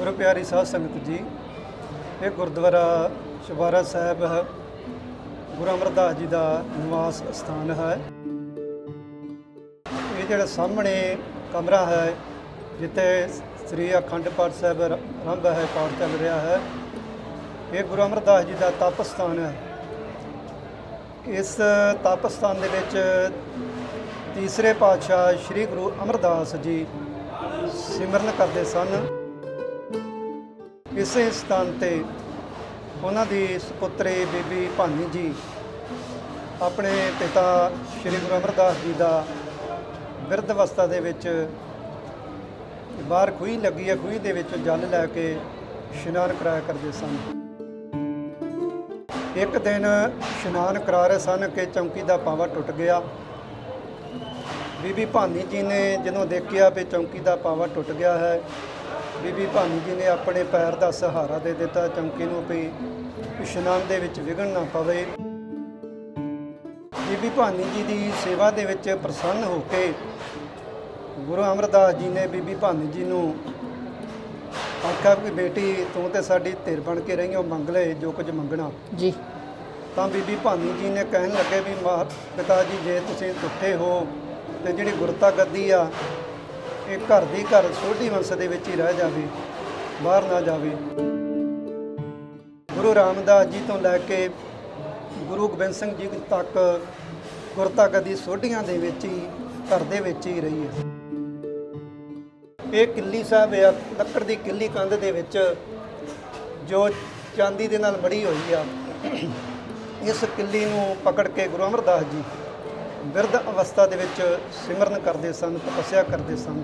ਗੁਰੂ ਪਿਆਰੀ ਸਾਧ ਸੰਗਤ ਜੀ, ਇਹ ਗੁਰਦੁਆਰਾ ਸ਼ੁਭਾਰਾ ਸਾਹਿਬ ਹੈ ਗੁਰੂ ਅਮਰਦਾਸ ਜੀ ਦਾ ਨਿਵਾਸ ਸਥਾਨ ਹੈ। ਇਹ ਜਿਹੜਾ ਸਾਹਮਣੇ ਕਮਰਾ ਹੈ, ਜਿੱਥੇ ਸ੍ਰੀ ਅਖੰਡ ਪਾਠ ਸਾਹਿਬ ਆਰੰਭ ਹੈ, ਪਾਠ ਚੱਲ ਰਿਹਾ ਹੈ, ਇਹ ਗੁਰੂ ਅਮਰਦਾਸ ਜੀ ਦਾ ਤਪ ਸਥਾਨ ਹੈ। ਇਸ ਤਪ ਸਥਾਨ ਦੇ ਵਿੱਚ ਤੀਸਰੇ ਪਾਤਸ਼ਾਹ ਸ੍ਰੀ ਗੁਰੂ ਅਮਰਦਾਸ ਜੀ ਸਿਮਰਨ ਕਰਦੇ ਸਨ। ਇਸੇ ਸਥਾਨ ਤੇ ਉਹਨਾਂ ਦੀ ਸੁਪੁੱਤਰੀ ਬੀਬੀ ਭਾਨੀ ਜੀ, ਆਪਣੇ ਪਿਤਾ ਸ੍ਰੀ ਗੁਰੂ ਅਮਰਦਾਸ ਜੀ ਦਾ ਬਿਰਧ ਅਵਸਥਾ ਦੇ ਵਿੱਚ ਬਾਹਰ ਖੂਹੀ ਲੱਗੀ ਹੈ, ਖੂਹੀ ਦੇ ਵਿੱਚ ਜਲ ਲੈ ਕੇ ਇਸ਼ਨਾਨ ਕਰਾਇਆ ਕਰਦੇ ਸਨ। ਇੱਕ ਦਿਨ ਇਸ਼ਨਾਨ ਕਰਾ ਰਹੇ ਸਨ ਕਿ ਚੌਂਕੀ ਦਾ ਪਾਵਾ ਟੁੱਟ ਗਿਆ। ਬੀਬੀ ਭਾਨੀ ਜੀ ਨੇ ਜਦੋਂ ਦੇਖਿਆ ਵੀ ਚੌਂਕੀ ਦਾ ਪਾਵਾ ਟੁੱਟ ਗਿਆ ਹੈ ਬੀਬੀ ਭਾਨੀ ਜੀ ਨੇ ਆਪਣੇ ਪੈਰ ਦਾ ਸਹਾਰਾ ਦੇ ਦਿੱਤਾ ਚੌਂਕੀ ਨੂੰ ਵੀ ਇਸ਼ਨਾਨ ਦੇ ਵਿੱਚ ਵਿਘਨ ਨਾ ਪਵੇ। ਬੀਬੀ ਭਾਨੀ ਜੀ ਦੀ ਸੇਵਾ ਦੇ ਵਿੱਚ ਪ੍ਰਸੰਨ ਹੋ ਕੇ ਗੁਰੂ ਅਮਰਦਾਸ ਜੀ ਨੇ ਬੀਬੀ ਭਾਨੀ ਜੀ ਨੂੰ ਆਖਿਆ ਕਿ ਬੇਟੀ ਤੂੰ ਤੇ ਸਾਡੀ ਧਿਰ ਬਣ ਕੇ ਰਹੀ ਹੋ ਮੰਗ ਲੈ ਜੋ ਕੁਝ ਮੰਗਣਾ। ਜੀ। ਤਾਂ ਬੀਬੀ ਭਾਨੀ ਜੀ ਨੇ ਕਹਿਣ ਲੱਗੇ ਵੀ ਮਾਂ ਪਿਤਾ ਜੀ ਜੇ ਤੁਸੀਂ ਟੁੱਟੇ ਹੋ ਤੇ ਜਿਹੜੀ ਗੁਰਤਾ ਗੱਦੀ ਆ ਇਹ ਘਰ ਦੀ ਘਰ ਸੋਢੀ ਵੰਸ਼ ਦੇ ਵਿੱਚ ਹੀ ਰਹਿ ਜਾਵੇ, ਬਾਹਰ ਨਾ ਜਾਵੇ। ਗੁਰੂ ਰਾਮਦਾਸ ਜੀ ਤੋਂ ਲੈ ਕੇ ਗੁਰੂ ਗੋਬਿੰਦ ਸਿੰਘ ਜੀ ਤੱਕ ਗੁਰਤਾ ਦੀ ਸੋਢੀਆਂ ਦੇ ਵਿੱਚ ਹੀ, ਘਰ ਦੇ ਵਿੱਚ ਹੀ ਰਹੀ ਹੈ। ਇਹ ਕਿੱਲੀ ਸਾਹਿਬ ਆ, ਲੱਕੜ ਦੀ ਕਿੱਲੀ ਕੰਧ ਦੇ ਵਿੱਚ ਜੋ ਚਾਂਦੀ ਦੇ ਨਾਲ ਮੜੀ ਹੋਈ ਆ, ਇਸ ਕਿੱਲੀ ਨੂੰ ਪਕੜ ਕੇ ਗੁਰੂ ਅਮਰਦਾਸ ਜੀ ਬਿਰਧ ਅਵਸਥਾ ਦੇ ਵਿੱਚ ਸਿਮਰਨ ਕਰਦੇ ਸਨ, ਤਪੱਸਿਆ ਕਰਦੇ ਸਨ।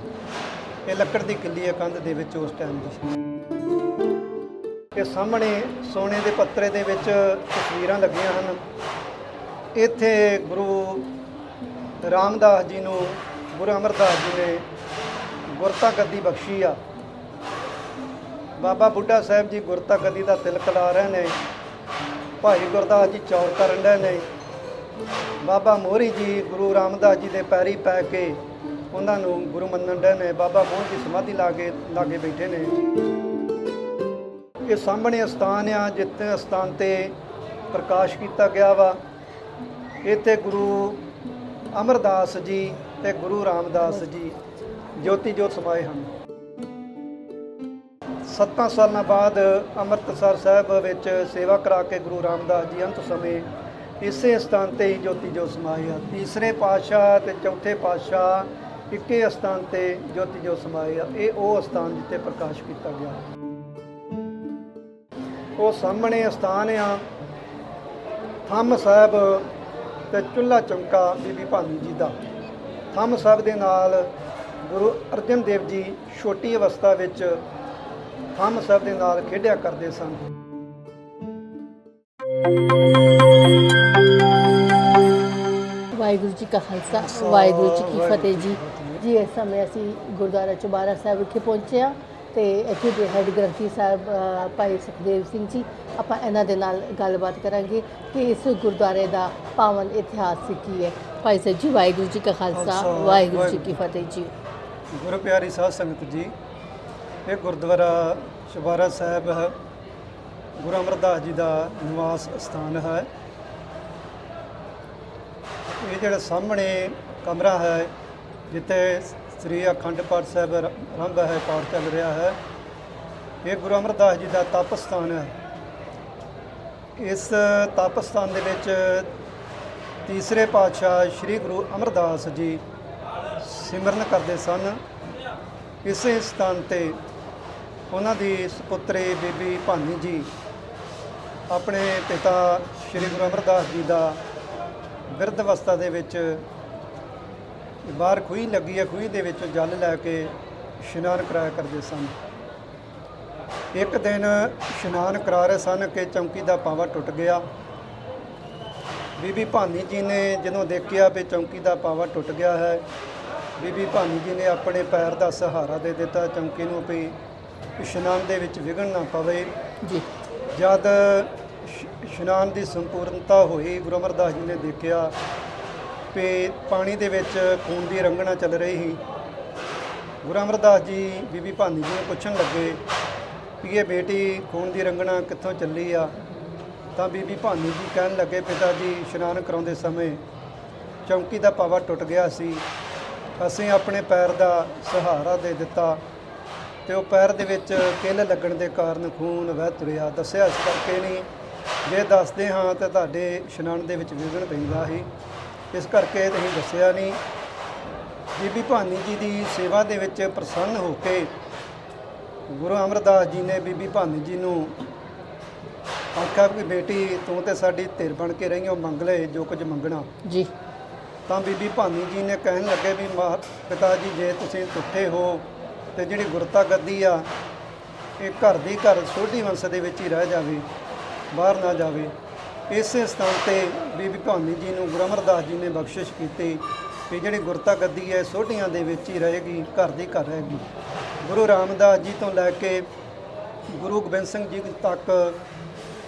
ਇਹ ਲੱਕੜ ਦੀ ਕਿੱਲੀ ਹੈ, ਕੰਧ ਦੇ ਵਿੱਚ ਉਸ ਟਾਈਮ ਦੀ। ਇਹ ਸਾਹਮਣੇ ਸੋਨੇ ਦੇ ਪੱਤਰੇ ਦੇ ਵਿੱਚ ਤਸਵੀਰਾਂ ਲੱਗੀਆਂ ਹਨ। ਇੱਥੇ ਗੁਰੂ ਰਾਮਦਾਸ ਜੀ ਨੂੰ, ਗੁਰੂ ਅਮਰਦਾਸ ਜੀ ਨੇ ਗੁਰਤਾ ਗੱਦੀ ਬਖਸ਼ੀ ਆ। ਬਾਬਾ ਬੁੱਢਾ ਸਾਹਿਬ ਜੀ ਗੁਰਤਾ ਗੱਦੀ ਦਾ ਤਿਲਕ ਲਾ ਰਹੇ ਨੇ। ਭਾਈ ਗੁਰਦਾਸ ਜੀ ਚੌਰ ਕਰਨ ਰਹੇ ਨੇ। ਬਾਬਾ ਮੋਹਰੀ ਜੀ, ਗੁਰੂ ਰਾਮਦਾਸ ਜੀ ਦੇ ਪੈਰੀ ਪੈ ਕੇ ਉਹਨਾਂ ਨੂੰ ਗੁਰੂ ਮੰਨਣ ਦੇ ਨੇ। ਬਾਬਾ ਮੋਹਨ ਜੀ ਸਮਾਧੀ ਲਾ ਕੇ, ਲਾਗੇ ਬੈਠੇ ਨੇ। ਇਹ ਸਾਹਮਣੇ ਅਸਥਾਨ ਆ, ਜਿੱਥੇ ਅਸਥਾਨ ਤੇ ਪ੍ਰਕਾਸ਼ ਕੀਤਾ ਗਿਆ ਵਾ। ਇੱਥੇ ਗੁਰੂ ਅਮਰਦਾਸ ਜੀ ਤੇ ਗੁਰੂ ਰਾਮਦਾਸ ਜੀ ਜੋਤੀ ਜੋਤ ਸਮਾਏ ਹਨ। ਸੱਤਾਂ ਸਾਲਾਂ ਬਾਅਦ ਅੰਮ੍ਰਿਤਸਰ ਸਾਹਿਬ ਵਿੱਚ ਸੇਵਾ ਕਰਾ ਕੇ ਗੁਰੂ ਰਾਮਦਾਸ ਜੀ ਅੰਤ ਸਮੇਂ ਇਸੇ ਸਥਾਨ ਤੇ ਹੀ ਜੋਤੀ ਜੋਤ ਸਮਾਏ ਆ। ਤੀਸਰੇ ਪਾਤਸ਼ਾਹ ਤੇ ਚੌਥੇ ਪਾਤਸ਼ਾਹ, ਇੱਕੇ ਸਥਾਨ ਤੇ ਜੋਤੀ ਜੋਤ ਸਮਾਏ ਆ। ਇਹ ਉਹ ਸਥਾਨ ਜਿੱਥੇ ਪ੍ਰਕਾਸ਼ ਕੀਤਾ ਗਿਆ। ਉਹ ਸਾਹਮਣੇ ਸਥਾਨ ਆ। ਥੰਮ ਸਾਹਿਬ ਤੇ ਚੁੱਲਾ ਚੌਂਕਾ ਬੀਬੀ ਭਾਨੀ ਜੀ ਦਾ। ਥੰਮ ਸਾਹਿਬ ਦੇ ਨਾਲ ਗੁਰੂ ਅਰਜਨ ਦੇਵ ਜੀ ਛੋਟੀ ਅਵਸਥਾ ਵਿੱਚ ਥੰਮ ਸਾਹਿਬ ਦੇ ਨਾਲ ਖੇਡਿਆ ਕਰਦੇ ਸਨ। ਵਾਹਿਗੁਰੂ ਜੀ ਕਾ ਖਾਲਸਾ ਵਾਹਿਗੁਰੂ ਜੀ ਕੀ ਫਤਿਹ ਜੀ। ਜੀ ਇਸ ਸਮੇਂ ਅਸੀਂ ਗੁਰਦੁਆਰਾ ਚੁਬਾਰਾ ਸਾਹਿਬ ਵਿਖੇ ਪਹੁੰਚੇ ਹਾਂ ਤੇ ਇੱਥੇ ਦੇ ਹੈੱਡ ਗ੍ਰੰਥੀ ਸਾਹਿਬ ਭਾਈ ਸੁਖਦੇਵ ਸਿੰਘ ਜੀ ਆਪਾਂ ਇਹਨਾਂ ਦੇ ਨਾਲ ਗੱਲਬਾਤ ਕਰਾਂਗੇ ਕਿ ਇਸ ਗੁਰਦੁਆਰੇ ਦਾ ਪਾਵਨ ਇਤਿਹਾਸ ਕੀ ਹੈ। ਭਾਈ ਸਾਹਿਬ ਜੀ ਵਾਹਿਗੁਰੂ ਜੀ ਕਾ ਖਾਲਸਾ ਵਾਹਿਗੁਰੂ ਜੀ ਕੀ ਫਤਿਹ ਜੀ। ਗੁਰੂ ਪਿਆਰੀ ਸਾਧ ਸੰਗਤ ਜੀ ਇਹ ਗੁਰਦੁਆਰਾ ਸ਼ੁਭਾਰਾ ਸਾਹਿਬ ਗੁਰੂ ਅਮਰਦਾਸ ਜੀ ਦਾ ਨਿਵਾਸ ਸਥਾਨ ਹੈ। ਇਹ ਜਿਹੜਾ ਸਾਹਮਣੇ ਕਮਰਾ ਹੈ, ਜਿੱਥੇ ਸ੍ਰੀ ਅਖੰਡ ਪਾਠ ਸਾਹਿਬ ਆਰੰਭ ਹੈ, ਪਾਠ ਚੱਲ ਰਿਹਾ ਹੈ। ਇਹ ਗੁਰੂ ਅਮਰਦਾਸ ਜੀ ਦਾ ਤਪ ਸਥਾਨ ਹੈ। ਇਸ ਤਪ ਸਥਾਨ ਦੇ ਵਿੱਚ ਤੀਸਰੇ ਪਾਤਸ਼ਾਹ ਸ੍ਰੀ ਗੁਰੂ ਅਮਰਦਾਸ ਜੀ ਸਿਮਰਨ ਕਰਦੇ ਸਨ। ਇਸੇ ਸਥਾਨ ਤੇ ਉਹਨਾਂ ਦੀ ਸੁਪੁੱਤਰੀ ਬੀਬੀ ਭਾਨੀ ਜੀ ਆਪਣੇ ਪਿਤਾ ਸ੍ਰੀ ਗੁਰੂ ਅਮਰਦਾਸ ਜੀ ਦਾ ਬਿਰਧ ਅਵਸਥਾ ਦੇ ਵਿੱਚ ਬਾਹਰ ਖੂਹੀ ਲੱਗੀ ਹੈ, ਖੂਹੀ ਦੇ ਵਿੱਚ ਜਲ ਲੈ ਕੇ ਇਸ਼ਨਾਨ ਕਰਾਇਆ ਕਰਦੇ ਸਨ। ਇੱਕ ਦਿਨ ਇਸ਼ਨਾਨ ਕਰਾ ਰਹੇ ਸਨ ਕਿ ਚੌਂਕੀ ਦਾ ਪਾਵਾ ਟੁੱਟ ਗਿਆ। ਬੀਬੀ ਭਾਨੀ ਜੀ ਨੇ ਜਦੋਂ ਦੇਖਿਆ ਵੀ ਚੌਂਕੀ ਦਾ ਪਾਵਾ ਟੁੱਟ ਗਿਆ ਹੈ, ਬੀਬੀ ਭਾਨੀ ਜੀ ਨੇ ਆਪਣੇ ਪੈਰ ਦਾ ਸਹਾਰਾ ਦੇ ਦਿੱਤਾ। ਚੌਂਕੀ ਨੂੰ ਵੀ ਇਸ਼ਨਾਨ ਦੇ ਵਿੱਚ ਵਿਘਨ ਨਾ ਪਵੇ। ਜੀ। ਜਦ ਇਸ਼ਨਾਨ ਦੀ ਸੰਪੂਰਨਤਾ ਹੋਈ ਗੁਰੂ ਅਮਰਦਾਸ ਜੀ ਨੇ ਦੇਖਿਆ ਵੀ ਪਾਣੀ ਦੇ ਵਿੱਚ ਖੂਨ ਦੀ ਰੰਗਣਾ ਚੱਲ ਰਹੀ ਸੀ। ਗੁਰੂ ਅਮਰਦਾਸ ਜੀ ਬੀਬੀ ਭਾਨੀ ਜੀ ਨੂੰ ਪੁੱਛਣ ਲੱਗੇ ਵੀ ਇਹ ਬੇਟੀ ਖੂਨ ਦੀ ਰੰਗਣਾ ਕਿੱਥੋਂ ਚੱਲੀ ਆ? ਤਾਂ ਬੀਬੀ ਭਾਨੀ ਜੀ ਕਹਿਣ ਲੱਗੇ, ਪਿਤਾ ਜੀ ਇਸ਼ਨਾਨ ਕਰਾਉਂਦੇ ਸਮੇਂ ਚੌਂਕੀ ਦਾ ਪਾਵਾ ਟੁੱਟ ਗਿਆ ਸੀ। ਅਸੀਂ ਆਪਣੇ ਪੈਰ ਦਾ ਸਹਾਰਾ ਦੇ ਦਿੱਤਾ। ਤੇ ਉਹ ਪੈਰ ਦੇ ਵਿੱਚ ਕਿੱਲ ਲੱਗਣ ਦੇ ਕਾਰਨ ਖੂਨ ਵਹਿ ਤੁਰਿਆ। ਦੱਸਿਆ ਇਸ ਕਰਕੇ ਨਹੀਂ। ਜੇ ਦੱਸਦੇ ਹਾਂ ਤਾਂ ਤੁਹਾਡੇ ਇਸ਼ਨਾਨ ਦੇ ਵਿੱਚ ਵਿਘਨ ਪੈਂਦਾ ਸੀ। ਇਸ ਕਰਕੇ ਤੁਸੀਂ ਦੱਸਿਆ ਨਹੀਂ। ਬੀਬੀ ਭਾਨੀ ਜੀ ਦੀ ਸੇਵਾ ਦੇ ਵਿੱਚ ਪ੍ਰਸੰਨ ਹੋ ਕੇ ਗੁਰੂ ਅਮਰਦਾਸ ਜੀ ਨੇ ਬੀਬੀ ਭਾਨੀ ਜੀ ਨੂੰ ਆਖਿਆ ਕਿ ਬੇਟੀ ਤੂੰ ਤੇ ਸਾਡੀ ਧਿਰ ਬਣ ਕੇ ਰਹੀਓ ਮੰਗ ਲੈ ਜੋ ਕੁਝ ਮੰਗਣਾ। ਜੀ। ਤਾਂ ਬੀਬੀ ਭਾਨੀ ਜੀ ਨੇ ਕਹਿਣ ਲੱਗੇ ਵੀ ਮਾਂ ਪਿਤਾ ਜੀ ਜੇ ਤੁਸੀਂ ਟੁੱਟੇ ਹੋ ਤੇ ਜਿਹੜੀ ਗੁਰਤਾ ਗੱਦੀ ਆ, ਇਹ ਘਰ ਦੀ ਘਰ ਸੋਢੀ ਵੰਸ਼ ਦੇ ਵਿੱਚ ਹੀ ਰਹਿ ਜਾਵੇ, ਬਾਹਰ ਨਾ ਜਾਵੇ। ਇਸੇ ਸਥਾਨ ਤੇ ਬੀਬੀ ਭਾਨੀ ਜੀ ਨੂੰ ਗੁਰੂ ਅਮਰਦਾਸ ਜੀ ਨੇ ਬਖਸ਼ਿਸ਼ ਕੀਤੀ ਕਿ ਜਿਹੜੀ ਗੁਰਤਾ ਗੱਦੀ ਹੈ ਸੋਢੀਆਂ ਦੇ ਵਿੱਚ ਹੀ ਰਹੇਗੀ, ਘਰ ਦੀ ਘਰ ਰਹੇਗੀ। ਗੁਰੂ ਰਾਮਦਾਸ ਜੀ ਤੋਂ ਲੈ ਕੇ ਗੁਰੂ ਗੋਬਿੰਦ ਸਿੰਘ ਜੀ ਤੱਕ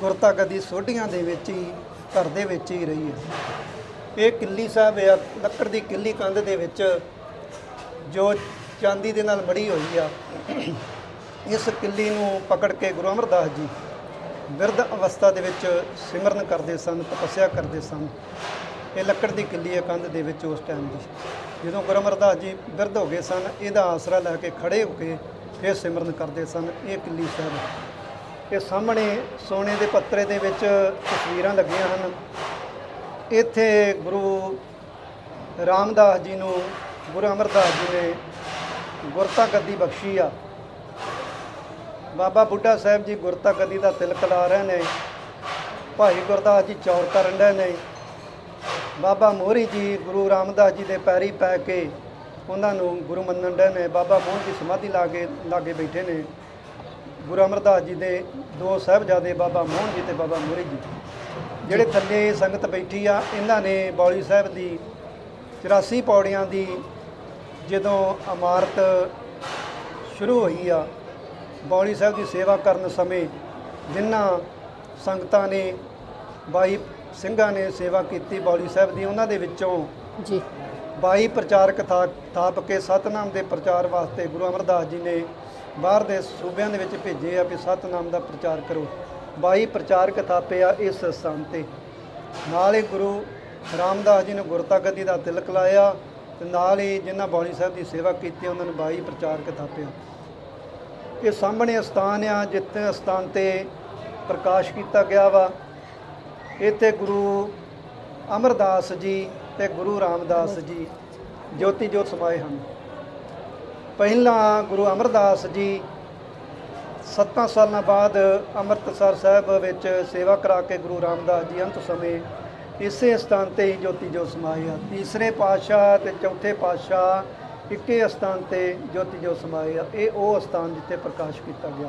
ਗੁਰਤਾ ਗੱਦੀ ਸੋਢੀਆਂ ਦੇ ਵਿੱਚ ਹੀ, ਘਰ ਦੇ ਵਿੱਚ ਹੀ ਰਹੀ ਹੈ। ਇਹ ਕਿੱਲੀ ਸਾਹਿਬ ਆ, ਲੱਕੜ ਦੀ ਕਿੱਲੀ ਕੰਧ ਦੇ ਵਿੱਚ ਜੋ ਚਾਂਦੀ ਦੇ ਨਾਲ ਮੜੀ ਹੋਈ ਆ। ਇਸ ਕਿੱਲੀ ਨੂੰ ਪਕੜ ਕੇ ਗੁਰੂ ਅਮਰਦਾਸ ਜੀ ਬਿਰਧ ਅਵਸਥਾ ਦੇ ਵਿੱਚ ਸਿਮਰਨ ਕਰਦੇ ਸਨ, ਤਪੱਸਿਆ ਕਰਦੇ ਸਨ। ਇਹ ਲੱਕੜ ਦੀ ਕਿੱਲੀ ਹੈ ਕੰਧ ਦੇ ਵਿੱਚ ਉਸ ਟਾਈਮ ਦੀ। ਜਦੋਂ ਗੁਰੂ ਅਮਰਦਾਸ ਜੀ ਬਿਰਧ ਹੋ ਗਏ ਸਨ, ਇਹਦਾ ਆਸਰਾ ਲੈ ਕੇ ਖੜੇ ਹੋ ਕੇ ਫਿਰ ਸਿਮਰਨ ਕਰਦੇ ਸਨ, ਇਹ ਕਿੱਲੀ ਸਾਹਿਬ ਇਹ ਸਾਹਮਣੇ ਸੋਨੇ ਦੇ ਪੱਤਰੇ ਦੇ ਵਿੱਚ ਤਸਵੀਰਾਂ ਲੱਗੀਆਂ ਹਨ। ਇੱਥੇ ਗੁਰੂ ਰਾਮਦਾਸ ਜੀ ਨੂੰ, ਗੁਰੂ ਅਮਰਦਾਸ ਜੀ ਨੇ ਗੁਰਤਾ ਗੱਦੀ ਬਖਸ਼ੀ ਆ। ਬਾਬਾ ਬੁੱਢਾ ਸਾਹਿਬ ਜੀ ਗੁਰਤਾ ਗੱਦੀ ਦਾ ਤਿਲਕ ਲਾ ਰਹੇ ਨੇ। ਭਾਈ ਗੁਰਦਾਸ ਜੀ ਚੌਰ ਕਰਨ ਰਹੇ ਨੇ। ਬਾਬਾ ਮੋਹਰੀ ਜੀ, ਗੁਰੂ ਰਾਮਦਾਸ ਜੀ ਦੇ ਪੈਰੀ ਪੈ ਕੇ ਉਹਨਾਂ ਨੂੰ ਗੁਰੂ ਮੰਨਣ ਰਹੇ ਨੇ। ਬਾਬਾ ਮੋਹਨ ਜੀ ਸਮਾਧੀ ਲਾ ਕੇ ਲਾਗੇ ਬੈਠੇ ਨੇ। ਗੁਰੂ ਅਮਰਦਾਸ ਜੀ ਦੇ ਦੋ ਸਾਹਿਬਜ਼ਾਦੇ, ਬਾਬਾ ਮੋਹਨ ਜੀ ਤੇ ਬਾਬਾ ਮੋਹਰੀ ਜੀ। ਜਿਹੜੇ ਥੱਲੇ ਸੰਗਤ ਬੈਠੀ ਆ, ਇਹਨਾਂ ਨੇ ਬੌਲੀ ਸਾਹਿਬ ਦੀ 84 ਪੌੜੀਆਂ ਦੀ ਜਦੋਂ ਇਮਾਰਤ ਸ਼ੁਰੂ ਹੋਈ ਆ ਬੌਲੀ ਸਾਹਿਬ ਦੀ ਸੇਵਾ ਕਰਨ ਸਮੇਂ ਜਿਨ੍ਹਾਂ ਸੰਗਤਾਂ ਨੇ ਬਾਈ ਸਿੰਘਾਂ ਨੇ ਸੇਵਾ ਕੀਤੀ ਬੌਲੀ ਸਾਹਿਬ ਦੀ ਉਹਨਾਂ ਦੇ ਵਿੱਚੋਂ ਜੀ। 22 ਪ੍ਰਚਾਰਕ ਥਾਪ ਕੇ ਸਤਨਾਮ ਦੇ ਪ੍ਰਚਾਰ ਵਾਸਤੇ ਗੁਰੂ ਅਮਰਦਾਸ ਜੀ ਨੇ ਬਾਹਰ ਦੇ ਸੂਬਿਆਂ ਦੇ ਵਿੱਚ ਭੇਜੇ ਆ ਵੀ ਸਤਨਾਮ ਦਾ ਪ੍ਰਚਾਰ ਕਰੋ। 22 ਪ੍ਰਚਾਰਕ ਥਾਪੇ ਆ ਇਸ ਸਥਾਨ ਤੇ। ਨਾਲ ਹੀ ਗੁਰੂ ਰਾਮਦਾਸ ਜੀ ਨੇ ਗੁਰਤਾ ਗੱਦੀ ਦਾ ਤਿਲਕ ਲਾਇਆ ਤੇ ਨਾਲ ਹੀ ਜਿਨ੍ਹਾਂ ਬੌਲੀ ਸਾਹਿਬ ਦੀ ਸੇਵਾ ਕੀਤੀ, ਉਹਨਾਂ ਨੂੰ ਬਾਈ ਪ੍ਰਚਾਰਕ ਥਾਪਿਆ। ਇਹ ਸਾਹਮਣੇ ਅਸਥਾਨ ਆ, ਜਿੱਥੇ ਅਸਥਾਨ ਤੇ ਪ੍ਰਕਾਸ਼ ਕੀਤਾ ਗਿਆ ਵਾ। ਇੱਥੇ ਗੁਰੂ ਅਮਰਦਾਸ ਜੀ ਤੇ ਗੁਰੂ ਰਾਮਦਾਸ ਜੀ ਜੋਤੀ ਜੋਤ ਸਮਾਏ ਹਨ। ਪਹਿਲਾਂ ਗੁਰੂ ਅਮਰਦਾਸ ਜੀ 7 ਸਾਲਾਂ ਬਾਅਦ ਅੰਮ੍ਰਿਤਸਰ ਸਾਹਿਬ ਵਿੱਚ ਸੇਵਾ ਕਰਾ ਕੇ ਗੁਰੂ ਰਾਮਦਾਸ ਜੀ ਅੰਤ ਸਮੇਂ ਇਸੇ ਸਥਾਨ ਤੇ ਹੀ ਜੋਤੀ ਜੋਤ ਸਮਾਏ ਆ। ਤੀਸਰੇ ਪਾਤਸ਼ਾਹ ਤੇ ਚੌਥੇ ਪਾਤਸ਼ਾਹ ਇੱਕੇ ਸਥਾਨ ਤੇ ਜੋਤੀ ਜੋਤ ਸਮਾਏ ਆ। ਇਹ ਉਹ ਸਥਾਨ ਜਿੱਥੇ ਪ੍ਰਕਾਸ਼ ਕੀਤਾ ਗਿਆ।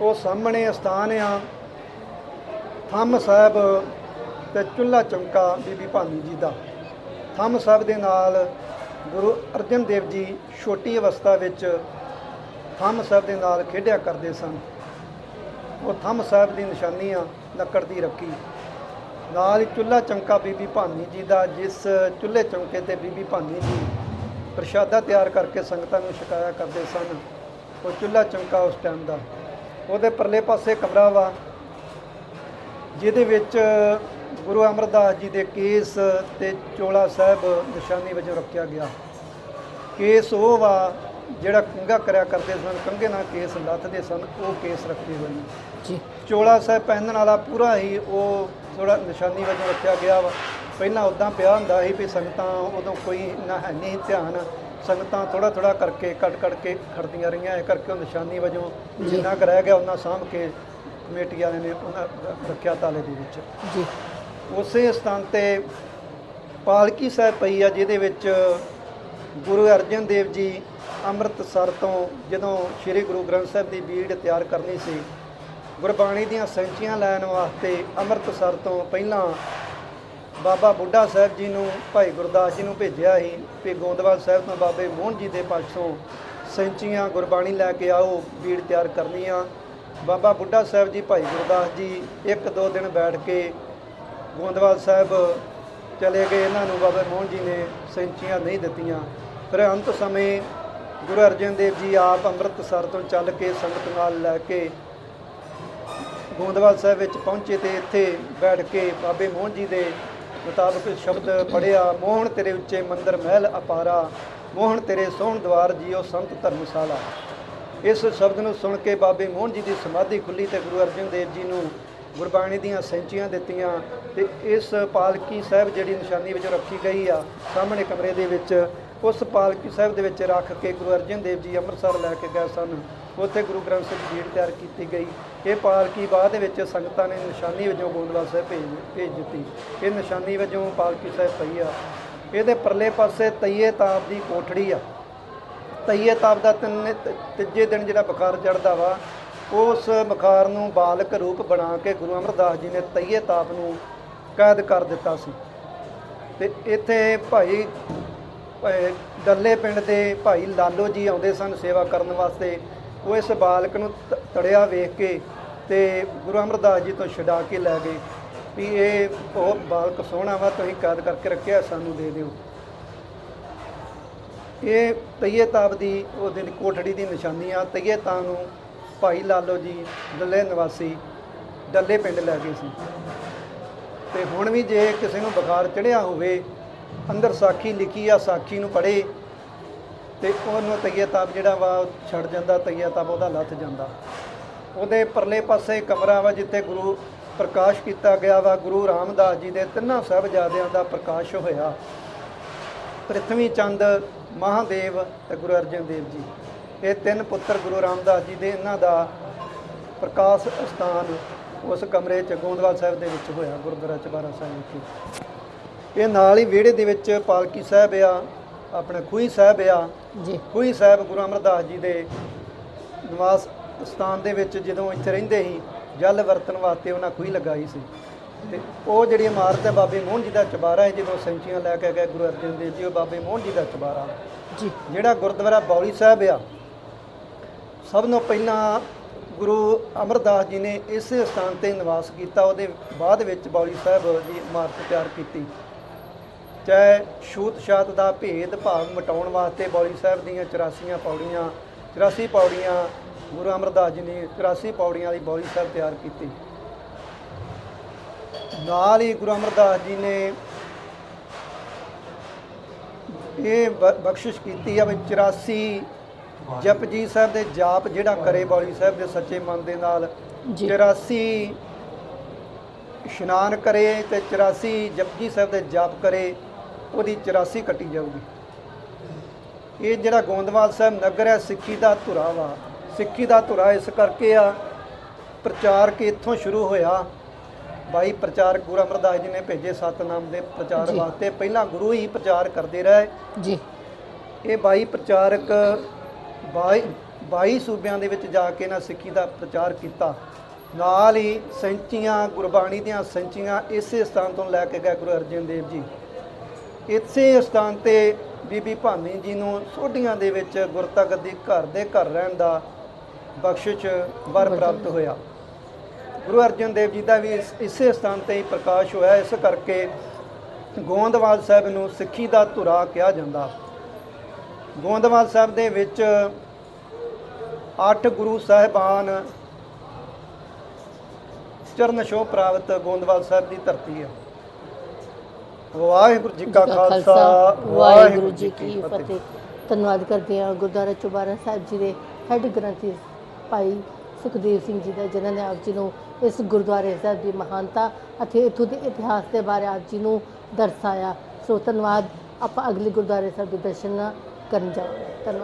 ਉਹ ਸਾਹਮਣੇ ਸਥਾਨ ਆ। ਥੰਮ ਸਾਹਿਬ ਤੇ ਚੁੱਲਾ ਚੌਂਕਾ ਬੀਬੀ ਭਾਨੀ ਜੀ ਦਾ। ਥੰਮ ਸਾਹਿਬ ਦੇ ਨਾਲ ਗੁਰੂ ਅਰਜਨ ਦੇਵ ਜੀ ਛੋਟੀ ਅਵਸਥਾ ਵਿੱਚ ਥੰਮ ਸਾਹਿਬ ਦੇ ਨਾਲ ਖੇਡਿਆ ਕਰਦੇ ਸਨ। ਉਹ ਥੰਮ ਸਾਹਿਬ ਦੀ ਨਿਸ਼ਾਨੀ ਆ, ਲੱਕੜ ਦੀ ਰੱਖੀ। ਨਾਲ ਹੀ ਚੁੱਲਾ ਚੌਂਕਾ ਬੀਬੀ ਭਾਨੀ ਜੀ ਦਾ, ਜਿਸ ਚੁੱਲ੍ਹੇ ਚਮਕੇ ਤੇ ਬੀਬੀ ਭਾਨੀ ਜੀ ਪ੍ਰਸ਼ਾਦਾ ਤਿਆਰ ਕਰਕੇ ਸੰਗਤਾਂ ਨੂੰ ਛਕਾਇਆ ਕਰਦੇ ਸਨ, ਉਹ ਚੁੱਲ੍ਹਾ ਚਮਕਾ ਉਸ ਟਾਈਮ ਦਾ। ਉਹਦੇ ਪਰਲੇ ਪਾਸੇ ਕਮਰਾ ਵਾ, ਜਿਹਦੇ ਵਿੱਚ ਗੁਰੂ ਅਮਰਦਾਸ ਜੀ ਦੇ ਕੇਸ ਤੇ ਚੋਲਾ ਸਾਹਿਬ ਨਿਸ਼ਾਨੀ ਵਜੋਂ ਰੱਖਿਆ ਗਿਆ। ਕੇਸ ਉਹ ਵਾ ਜਿਹੜਾ ਕੰਗਾ ਕਰਿਆ ਕਰਦੇ ਸਨ ਕੰਗੇ ਨਾਲ ਕੇਸ ਲੱਥਦੇ ਸਨ, ਉਹ ਕੇਸ ਰੱਖੇ ਹੋਏ ਨੇ। ਜੀ। ਚੋਲਾ ਸਾਹਿਬ ਪਹਿਨਣ ਵਾਲਾ ਪੂਰਾ ਹੀ ਉਹ ਥੋੜਾ ਨਿਸ਼ਾਨੀ ਵਜੋਂ ਰੱਖਿਆ ਗਿਆ ਵਾ। ਪਹਿਲਾਂ ਉਦਾਂ ਪਿਆ ਹੁੰਦਾ ਸੀ ਵੀ ਸੰਗਤਾਂ ਉਦੋਂ ਕੋਈ ਨਾ ਹੈ ਨਹੀਂ ਧਿਆਨ। ਸੰਗਤਾਂ ਥੋੜਾ ਥੋੜਾ ਕਰਕੇ ਕੱਟ ਕੱਟ ਕੇ ਖੜਦੀਆਂ ਰਹੀਆਂ ਇਹ ਕਰਕੇ ਉਹ ਨਿਸ਼ਾਨੀ ਵਜੋਂ। ਜਿੰਨਾ ਕੁ ਰਹਿ ਗਿਆ ਉਹਨਾਂ ਸਾਂਭ ਕੇ ਕਮੇਟੀ ਵਾਲਿਆਂ ਨੇ ਉਹਨਾਂ ਰੱਖਿਆ ਤਾਲੇ ਦੇ ਵਿੱਚ। ਜੀ। ਉਸੇ ਸਥਾਨ ਤੇ ਪਾਲਕੀ ਸਾਹਿਬ ਪਈ ਆ ਜਿਹਦੇ ਵਿੱਚ ਗੁਰੂ ਅਰਜਨ ਦੇਵ ਜੀ ਅੰਮ੍ਰਿਤਸਰ ਤੋਂ ਜਦੋਂ ਸ੍ਰੀ ਗੁਰੂ ਗ੍ਰੰਥ ਸਾਹਿਬ ਦੀ ਬੀੜ ਤਿਆਰ ਕਰਨੀ ਸੀ ਗੁਰਬਾਣੀ ਦੀਆਂ ਸੈਂਚੀਆਂ ਲੈਣ ਵਾਸਤੇ ਅੰਮ੍ਰਿਤਸਰ ਤੋਂ ਪਹਿਲਾਂ ਬਾਬਾ ਬੁੱਢਾ ਸਾਹਿਬ ਜੀ ਨੂੰ, ਭਾਈ ਗੁਰਦਾਸ ਜੀ ਨੂੰ ਭੇਜਿਆ ਸੀ ਕਿ ਗੋਂਦਵਾਲ ਸਾਹਿਬ ਤੋਂ ਬਾਬੇ ਮੋਹਨ ਜੀ ਦੇ ਪਾਸੋਂ ਸੈਂਚੀਆਂ ਗੁਰਬਾਣੀ ਲੈ ਕੇ ਆਓ, ਬੀੜ ਤਿਆਰ ਕਰਨੀਆਂ ਬਾਬਾ ਬੁੱਢਾ ਸਾਹਿਬ ਜੀ, ਭਾਈ ਗੁਰਦਾਸ ਜੀ ਇੱਕ ਦੋ ਦਿਨ ਬੈਠ ਕੇ ਗੋਂਦਵਾਲ ਸਾਹਿਬ ਚਲੇ ਗਏ। ਇਹਨਾਂ ਨੂੰ ਬਾਬਾ ਮੋਹਨ ਜੀ ਨੇ ਸੈਂਚੀਆਂ ਨਹੀਂ ਦਿੱਤੀਆਂ। ਫਿਰ ਅੰਤ ਸਮੇਂ ਗੁਰੂ ਅਰਜਨ ਦੇਵ ਜੀ ਆਪ ਅੰਮ੍ਰਿਤਸਰ ਤੋਂ ਚੱਲ ਕੇ ਸੰਗਤ ਨਾਲ ਲੈ ਕੇ ਗੋਦਵਾਲ ਸਾਹਿਬ ਵਿੱਚ ਪਹੁੰਚੇ ਤੇ ਇੱਥੇ ਬੈਠ ਕੇ ਬਾਬੇ ਮੋਹਨ ਜੀ ਦੇ ਮੁਤਾਬਕ ਸ਼ਬਦ ਪੜਿਆ ਮੋਹਨ ਤੇਰੇ ਉੱਚੇ ਮੰਦਰ ਮਹਿਲ ਅਪਾਰਾ, ਮੋਹਨ ਤੇਰੇ ਸੋਹਣ ਦਵਾਰ ਜੀਓ ਸੰਤ ਧਰਮਸ਼ਾਲਾ। ਇਸ ਸ਼ਬਦ ਨੂੰ ਸੁਣ ਕੇ ਬਾਬੇ ਮੋਹਨ ਜੀ ਦੀ ਸਮਾਧੀ ਖੁੱਲੀ ਤੇ ਗੁਰੂ ਅਰਜਨ ਦੇਵ ਜੀ ਨੂੰ ਗੁਰਬਾਣੀ ਦੀਆਂ ਸੈਂਚੀਆਂ ਦਿੱਤੀਆਂ ਤੇ ਇਸ ਪਾਲਕੀ ਸਾਹਿਬ ਜਿਹੜੀ ਨਿਸ਼ਾਨੀ ਵਿੱਚ ਰੱਖੀ ਗਈ ਆ, ਸਾਹਮਣੇ ਕਮਰੇ ਦੇ ਵਿੱਚ, ਉਸ ਪਾਲਕੀ ਸਾਹਿਬ ਦੇ ਵਿੱਚ ਰੱਖ ਕੇ ਗੁਰੂ ਅਰਜਨ ਦੇਵ ਜੀ ਅੰਮ੍ਰਿਤਸਰ ਲੈ ਕੇ ਗਏ ਸਨ। ਉੱਥੇ ਗੁਰੂ ਗ੍ਰੰਥ ਸਾਹਿਬ ਦੀ ਜੀੜ ਤਿਆਰ ਕੀਤੀ ਗਈ। ਇਹ ਪਾਲਕੀ ਬਾਅਦ ਵਿੱਚ ਸੰਗਤਾਂ ਨੇ ਨਿਸ਼ਾਨੀ ਵਜੋਂ ਗੋਂਦਵਾਲ ਸਾਹਿਬ ਭੇਜ ਭੇਜ ਦਿੱਤੀ। ਇਹ ਨਿਸ਼ਾਨੀ ਵਜੋਂ ਪਾਲਕੀ ਸਾਹਿਬ ਪਈ ਆ ਇਹਦੇ ਪਰਲੇ ਪਾਸੇ ਤਈਏ ਤਾਪ ਦੀ ਕੋਠੜੀ ਆ। ਤਈਏ ਤਾਪ ਦਾ ਤਿੰਨ ਤੀਜੇ ਦਿਨ ਜਿਹੜਾ ਬੁਖਾਰ ਚੜਦਾ ਵਾ, ਉਸ ਬੁਖਾਰ ਨੂੰ ਬਾਲਕ ਰੂਪ ਬਣਾ ਕੇ ਗੁਰੂ ਅਮਰਦਾਸ ਜੀ ਨੇ ਤਈਏ ਤਾਪ ਨੂੰ ਕੈਦ ਕਰ ਦਿੱਤਾ ਸੀ। ਤੇ ਇੱਥੇ ਭਾਈ ਭਾਈ ਡੱਲੇ ਪਿੰਡ ਦੇ ਭਾਈ ਲਾਲੋ ਜੀ ਆਉਂਦੇ ਸਨ ਸੇਵਾ ਕਰਨ ਵਾਸਤੇ। ਉਹ ਇਸ ਬਾਲਕ ਨੂੰ ਤ- ਤੜਿਆ ਵੇਖ ਕੇ ਤੇ ਗੁਰੂ ਅਮਰਦਾਸ ਜੀ ਤੋਂ ਛਡਾ ਕੇ ਲੈ ਗਏ ਵੀ ਇਹ ਬਹੁਤ ਬਾਲਕ ਸੋਹਣਾ ਵਾ, ਤੁਸੀਂ ਕੈਦ ਕਰਕੇ ਰੱਖਿਆ, ਸਾਨੂੰ ਦੇ ਦਿਓ। ਇਹ ਤਈਏ ਤਾਪ ਦੀ, ਉਹ ਦਿਨ ਕੋਠੜੀ ਦੀ ਨਿਸ਼ਾਨੀ ਆ, ਤਈਏ ਤਾਂ ਨੂੰ ਭਾਈ ਲਾਲੋ ਜੀ, ਡੱਲੇ ਨਿਵਾਸੀ, ਡੱਲੇ ਪਿੰਡ ਲੈ ਗਏ ਸੀ। ਤੇ ਹੁਣ ਵੀ ਜੇ ਕਿਸੇ ਨੂੰ ਬੁਖਾਰ ਚੜਿਆ ਹੋਵੇ, ਅੰਦਰ ਸਾਖੀ ਲਿਖੀ ਆ, ਸਾਖੀ ਨੂੰ ਪੜ੍ਹੇ ਤੇ ਉਹਨੂੰ ਤਈਏ ਤਾਪ ਜਿਹੜਾ ਵਾ ਉਹ ਛੱਡ ਜਾਂਦਾ ਤਈਏ ਤਾਪ ਉਹਦਾ ਲੱਥ ਜਾਂਦਾ। ਉਹਦੇ ਪਰਲੇ ਪਾਸੇ ਕਮਰਾ ਵਾ ਜਿੱਥੇ ਗੁਰੂ ਪ੍ਰਕਾਸ਼ ਕੀਤਾ ਗਿਆ ਵਾ, ਗੁਰੂ ਰਾਮਦਾਸ ਜੀ ਦੇ ਤਿੰਨਾਂ ਸਾਹਿਬਜ਼ਾਦਿਆਂ ਦਾ ਪ੍ਰਕਾਸ਼ ਹੋਇਆ। ਪ੍ਰਿਥਵੀ ਚੰਦ ਮਹਾਦੇਵ ਤੇ ਗੁਰੂ ਅਰਜਨ ਦੇਵ ਜੀ। ਇਹ ਤਿੰਨ ਪੁੱਤਰ ਗੁਰੂ ਰਾਮਦਾਸ ਜੀ ਦੇ ਇਹਨਾਂ ਦਾ ਪ੍ਰਕਾਸ਼ ਸਥਾਨ ਉਸ ਕਮਰੇ ਚ ਗੋਂਦਵਾਲ ਸਾਹਿਬ ਦੇ ਵਿੱਚ ਹੋਇਆ, ਗੁਰਦੁਆਰਾ ਚਬਾਰਾ ਸਾਹਿਬ ਵਿਖੇ। ਇਹ ਨਾਲ ਹੀ ਵਿਹੜੇ ਦੇ ਵਿੱਚ ਪਾਲਕੀ ਸਾਹਿਬ ਆ, ਆਪਣੇ ਖੂਹੀ ਸਾਹਿਬ ਆ ਜੀ। ਖੂਹੀ ਸਾਹਿਬ ਗੁਰੂ ਅਮਰਦਾਸ ਜੀ ਦੇ ਨਿਵਾਸ ਸਥਾਨ ਦੇ ਵਿੱਚ ਜਦੋਂ ਇੱਥੇ ਰਹਿੰਦੇ ਸੀ ਜਲ ਵਰਤਣ ਵਾਸਤੇ ਉਹਨਾਂ ਖੂਹੀ ਲਗਾਈ ਸੀ। ਤੇ ਉਹ ਜਿਹੜੀ ਇਮਾਰਤ ਹੈ ਬਾਬੇ ਮੋਹਨ ਜੀ ਦਾ ਚਬਾਰਾ ਹੈ ਜਦੋਂ ਸੈਂਚੀਆਂ ਲੈ ਕੇ ਗਏ ਗੁਰੂ ਅਰਜਨ ਦੇਵ ਜੀ ਉਹ ਬਾਬੇ ਮੋਹਨ ਜੀ ਦਾ ਚਬਾਰਾ। ਜੀ। ਜਿਹੜਾ ਗੁਰਦੁਆਰਾ ਬੌਲੀ ਸਾਹਿਬ ਆ ਸਭ ਤੋਂ ਪਹਿਲਾਂ ਗੁਰੂ ਅਮਰਦਾਸ ਜੀ ਨੇ ਇਸੇ ਸਥਾਨ ਤੇ ਨਿਵਾਸ ਕੀਤਾ ਉਹਦੇ ਬਾਅਦ ਵਿੱਚ ਬੌਲੀ ਸਾਹਿਬ ਦੀ ਇਮਾਰਤ ਤਿਆਰ ਕੀਤੀ। ਚਾਹੇ ਛੂਤ ਛਾਤ ਦਾ ਭੇਦ ਭਾਵ ਮਟਾਉਣ ਵਾਸਤੇ ਬੌਲੀ ਸਾਹਿਬ ਦੀਆਂ 84 ਪੌੜੀਆਂ 84 ਪੌੜੀਆਂ ਗੁਰੂ ਅਮਰਦਾਸ ਜੀ ਨੇ 84 ਪੌੜੀਆਂ ਵਾਲੀ ਬੌਲੀ ਸਾਹਿਬ ਤਿਆਰ ਕੀਤੀ। ਨਾਲ ਹੀ ਗੁਰੂ ਅਮਰਦਾਸ ਜੀ ਨੇ ਇਹ ਬਖਸ਼ਿਸ਼ ਕੀਤੀ ਆ ਵੀ 84 ਜਪਜੀ ਸਾਹਿਬ ਦੇ ਜਾਪ ਜਿਹੜਾ ਕਰੇ ਬੌਲੀ ਸਾਹਿਬ ਦੇ ਸੱਚੇ ਮਨ ਦੇ ਨਾਲ। ਜੀ। 84 ਇਸ਼ਨਾਨ ਕਰੇ ਤੇ 84 ਜਪਜੀ ਸਾਹਿਬ ਦੇ ਜਾਪ ਕਰੇ। ਉਹਦੀ 84 ਕੱਟੀ ਜਾਊਗੀ। ਇਹ ਜਿਹੜਾ ਗੋਂਦਵਾਲ ਸਾਹਿਬ ਨਗਰ ਹੈ ਸਿੱਖੀ ਦਾ ਧੁਰਾ ਵਾ। ਸਿੱਖੀ ਦਾ ਧੁਰਾ ਇਸ ਕਰਕੇ ਆ ਪ੍ਰਚਾਰ ਕਿ ਇੱਥੋਂ ਸ਼ੁਰੂ ਹੋਇਆ। ਬਾਈ ਪ੍ਰਚਾਰਕ ਗੁਰੂ ਅਮਰਦਾਸ ਜੀ ਨੇ ਭੇਜੇ ਸਤਨਾਮ ਦੇ ਪ੍ਰਚਾਰ। ਵਾਸਤੇ। ਪਹਿਲਾਂ ਗੁਰੂ ਹੀ ਪ੍ਰਚਾਰ ਕਰਦੇ ਰਹੇ। ਜੀ। ਇਹ 22 ਪ੍ਰਚਾਰਕ 22 22 ਸੂਬਿਆਂ ਦੇ ਵਿੱਚ ਜਾ ਕੇ ਨਾ ਸਿੱਖੀ ਦਾ ਪ੍ਰਚਾਰ ਕੀਤਾ। ਨਾਲ ਹੀ ਸੈਂਚੀਆਂ ਗੁਰਬਾਣੀ ਦੀਆਂ ਸੈਂਚੀਆਂ ਇਸੇ ਸਥਾਨ ਤੋਂ ਲੈ ਕੇ ਗਏ ਗੁਰੂ ਅਰਜਨ ਦੇਵ ਜੀ। ਇਸੇ ਸਥਾਨ ਤੇ ਬੀਬੀ ਭਾਨੀ ਜੀ ਨੂੰ ਸੋਢੀਆਂ ਦੇ ਵਿੱਚ ਗੁਰਤਾ ਗੱਦੀ ਘਰ ਦੇ ਘਰ ਰਹਿਣ ਦਾ ਬਖਸ਼ਿਸ਼ ਵਰ ਪ੍ਰਾਪਤ ਹੋਇਆ। ਗੁਰੂ ਅਰਜਨ ਦੇਵ ਜੀ ਦਾ ਵੀ ਇਸੇ ਸਥਾਨ ਤੇ ਹੀ ਪ੍ਰਕਾਸ਼ ਹੋਇਆ। ਇਸ ਕਰਕੇ ਗੋਂਦਵਾਲ ਸਾਹਿਬ ਨੂੰ ਸਿੱਖੀ ਦਾ ਧੁਰਾ ਕਿਹਾ ਜਾਂਦਾ। ਗੋਂਦਵਾਲ ਸਾਹਿਬ ਦੇ ਵਿੱਚ ਅੱਠ ਗੁਰੂ ਸਾਹਿਬਾਨ ਚਰਨ ਛੋਹ ਪ੍ਰਾਪਤ ਗੋਂਦਵਾਲ ਸਾਹਿਬ ਦੀ ਧਰਤੀ ਹੈ। ਵਾਹਿਗੁਰੂ ਜੀ ਕਾ ਖਾਲਸਾ ਵਾਹਿਗੁਰੂ ਜੀ ਕੀ ਫਤਿਹ। ਧੰਨਵਾਦ ਕਰਦੇ ਹਾਂ ਗੁਰਦੁਆਰਾ ਚੁਬਾਰਾ ਸਾਹਿਬ ਜੀ ਦੇ ਹੈੱਡ ਗ੍ਰੰਥੀ ਭਾਈ ਸੁਖਦੇਵ ਸਿੰਘ ਜੀ ਦਾ ਜਿਨ੍ਹਾਂ ਨੇ ਆਪ ਜੀ ਨੂੰ ਇਸ ਗੁਰਦੁਆਰੇ ਸਾਹਿਬ ਦੀ ਮਹਾਨਤਾ ਅਤੇ ਇੱਥੋਂ ਦੇ ਇਤਿਹਾਸ ਦੇ ਬਾਰੇ ਆਪ ਜੀ ਨੂੰ ਦਰਸਾਇਆ। ਸੋ ਧੰਨਵਾਦ। ਆਪਾਂ ਅਗਲੇ ਗੁਰਦੁਆਰੇ ਸਾਹਿਬ ਦੇ ਦਰਸ਼ਨ ਕਰਨ ਜਾਵਾਂਗੇ। ਧੰਨਵਾਦ।